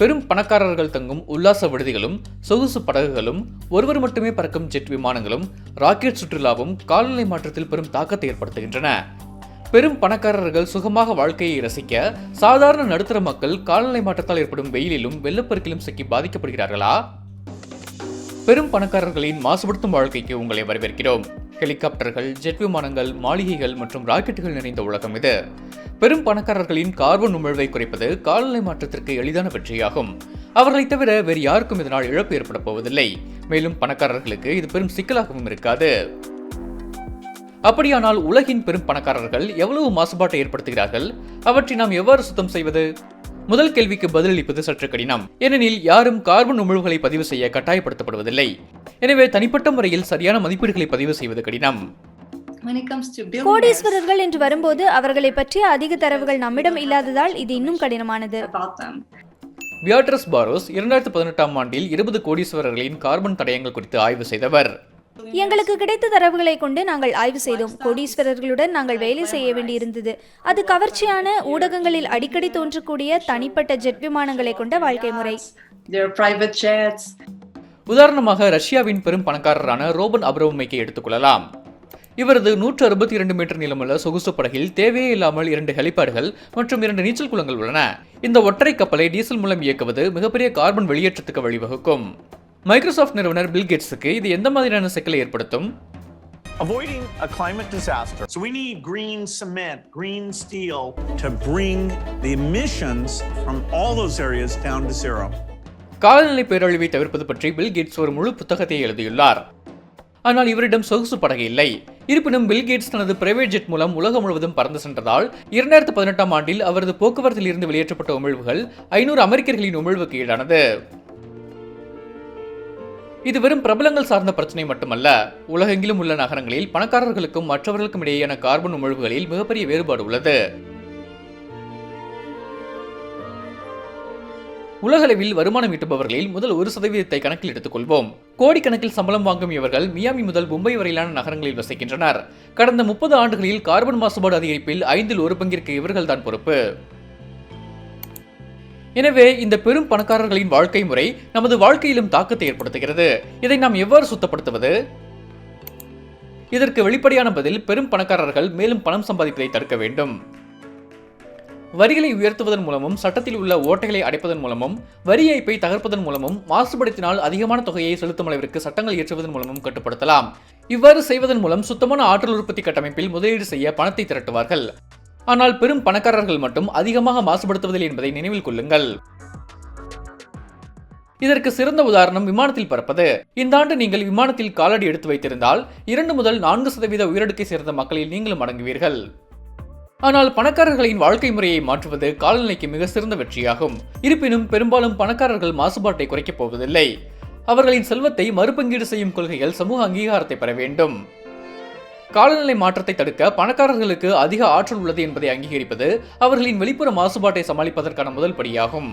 பெரும் பணக்காரர்கள் தங்கும் உல்லாச விடுதிகளும் சொகுசு படகுகளும் ஒருவர் மட்டுமே பறக்கும் ஜெட் விமானங்களும் ராக்கெட் சுற்றுலாவும் காலநிலை மாற்றத்தில் பெரும் தாக்கத்தை ஏற்படுத்துகின்றன. பெரும் பணக்காரர்கள் சுகமாக வாழ்க்கையை ரசிக்க சாதாரண நடுத்தர மக்கள் காலநிலை மாற்றத்தால் ஏற்படும் வெயிலிலும் வெள்ளப்பெருக்கிலும் சிக்கி பாதிக்கப்படுகிறார்களா? பெரும் பணக்காரர்களின் மாசுபடுத்தும் வாழ்க்கைக்கு உங்களை வரவேற்கிறோம். ஹெலிகாப்டர்கள் ஜெட் விமானங்கள் மாளிகைகள் மற்றும் ராக்கெட்டுகள் நிறைந்த உலகம் இது. பெரும் பணக்காரர்களின் கார்பன் உமிழ்வை குறைப்பது காலநிலை மாற்றத்திற்கு எளிதான வெற்றியாகும். அவர்களை தவிர வேறு யாருக்கும் இதனால் இழப்பு ஏற்பட போவதில்லை. மேலும் பணக்காரர்களுக்கு இது பெரும் சிக்கலாகவும் இருக்காது. அப்படியானால் உலகின் பெரும் பணக்காரர்கள் எவ்வளவு மாசுபாட்டை ஏற்படுத்துகிறார்கள்? அவற்றை நாம் எவ்வாறு சுத்தம் செய்வது? முதல் கேள்விக்கு பதிலளிப்பது சற்று கடினம். ஏனெனில் யாரும் கார்பன் உமிழ்வுகளை பதிவு செய்ய கட்டாயப்படுத்தப்படுவதில்லை. எனவே தனிப்பட்ட முறையில் சரியான மதிப்பீடுகளை பதிவு செய்வது கடினம். கோடீஸ்வரர்கள் என்று வரும்போது அவர்களை பற்றிய அதிக தரவுகள் நம்மிடம் இல்லாததால் இது இன்னும் கடினமானது. பியாட்ரஸ் பாரோஸ் இரண்டாயிரத்து பதினெட்டாம் ஆண்டில் இருபது கோடீஸ்வரர்களின் கார்பன் தடயங்கள் குறித்து ஆய்வு செய்தவர். எங்களுக்கு கிடைத்த தரவுகளை கொண்டு நாங்கள் ஆய்வு செய்தோம். கோடீஸ்வரர்களுடன் நாங்கள் வேலை செய்ய வேண்டியிருந்தது. அது கவர்ச்சியான ஊடகங்களில் அடிக்கடி தோன்றக்கூடிய தனிப்பட்ட ஜெட் விமானங்களை கொண்ட வாழ்க்கை முறை. Their private jets, உதாரணமாக ரஷ்யாவின் பெரும் பணக்காரரான ரோபன் அப்ரோமைக்கை எடுத்துக்கொள்ளலாம் இவரது நூற்று அறுபத்தி இரண்டு மீட்டர் நீளமுள்ள சொகுசு படகில் தேவையே இல்லாமல் இரண்டு ஹெலிபேடுகள் மற்றும் இரண்டு நீச்சல் குளங்கள் உள்ளன. இந்த ஒற்றை கப்பலை டீசல் மூலம் இயக்குவது மிகப்பெரிய கார்பன் வெளியேற்றத்துக்கு வழிவகுக்கும். மைக்ரோசாஃப்ட் நிறுவனர் பில் கேட்ஸுக்கு இது எந்த மாதிரியான சிக்கலை ஏற்படுத்தும்? Avoiding a climate disaster. So we need green cement, green steel to bring the emissions from all those areas down to zero. காலநிலை பேரழிவை தவிர்ப்பது பற்றி பில் கேட்ஸ் ஒரு முழு புத்தகத்தை எழுதியுள்ளார். ஆனால் இவரிடம் சொகுசு படகு இல்லை. இருப்பினும் பில் கேட்ஸ் தனது பிரைவேட் ஜெட் மூலம் உலகம் முழுவதும் பறந்து சென்றதால் இரண்டாயிரத்து பதினெட்டாம் ஆண்டில் அவரது போக்குவரத்தில் இருந்து வெளியேற்றப்பட்ட உமிழ்வுகள் ஐநூறு அமெரிக்கர்களின் உமிழ்வுக்கு ஈடானது இது வெறும் பிரபலங்கள் சார்ந்த பிரச்சனை மட்டுமல்ல உலகெங்கிலும் உள்ள நகரங்களில் பணக்காரர்களுக்கும் மற்றவர்களுக்கும் இடையேயான கார்பன் உமிழ்வுகளில் மிகப்பெரிய வேறுபாடு உள்ளது. உலகளவில் வருமானம் ஈட்டுபவர்களில் முதல் ஒரு சதவீதத்தை கணக்கில் எடுத்துக்கொள்வோம். கோடிக்கணக்கில் சம்பளம் வாங்கும் இவர்கள் மியாமி முதல் மும்பை வரையிலான நகரங்களில் வசிக்கின்றனர். கடந்த முப்பது ஆண்டுகளில் கார்பன் மாசுபாடு அதிகரிப்பில் ஐந்தில் ஒரு பங்கிற்கு இவர்கள்தான் பொறுப்பு. எனவே இந்த பெரும் பணக்காரர்களின் வாழ்க்கை முறை நமது வாழ்க்கையிலும் தாக்கத்தை ஏற்படுத்துகிறது. இதை நாம் எவ்வாறு சுத்தப்படுத்துவது? இதற்கு வெளிப்படையான பதில் பெரும் பணக்காரர்கள் மேலும் பணம் சம்பாதிப்பதை தடுக்க வேண்டும். வரிகளை உயர்த்துவதன் மூலமும் சட்டத்தில் உள்ள ஓட்டைகளை அடைப்பதன் மூலமும் வரி ஏய்ப்பை தகர்ப்பதன் மூலமும் மாசுபடுத்தினால் அதிகமான தொகையை செலுத்தும் அளவிற்கு சட்டங்கள் இயற்றுவதன் மூலமும் கட்டுப்படுத்தலாம். இவ்வாறு செய்வதன் மூலம் சுத்தமான ஆற்றல் உற்பத்தி கட்டமைப்பில் முதலீடு செய்ய பணத்தை திரட்டுவார்கள். ஆனால் பெரும் பணக்காரர்கள் மட்டும் அதிகமாக மாசுபடுத்துவதில்லை என்பதை நினைவில் கொள்ளுங்கள். இதற்கு சிறந்த உதாரணம் விமானத்தில் பறப்பது. இந்த ஆண்டு நீங்கள் விமானத்தில் காலடி எடுத்து வைத்திருந்தால் இரண்டு முதல் நான்கு சதவீத உயரடுக்கை சேர்ந்த மக்களில் நீங்களும் அடங்குவீர்கள். ஆனால் பணக்காரர்களின் வாழ்க்கை முறையை மாற்றுவது காலநிலைக்கு மிக சிறந்த வெற்றியாகும். இருப்பினும் பெரும்பாலும் பணக்காரர்கள் மாசுபாட்டை குறைக்கப் போவதில்லை. அவர்களின் செல்வத்தை மறுபங்கீடு செய்யும் கொள்கைகள் சமூக அங்கீகாரத்தை பெற வேண்டும். காலநிலை மாற்றத்தை தடுக்க பணக்காரர்களுக்கு அதிக ஆற்றல் உள்ளது என்பதை அங்கீகரிப்பது அவர்களின் வெளிப்புற மாசுபாட்டை சமாளிப்பதற்கான முதல் படியாகும்.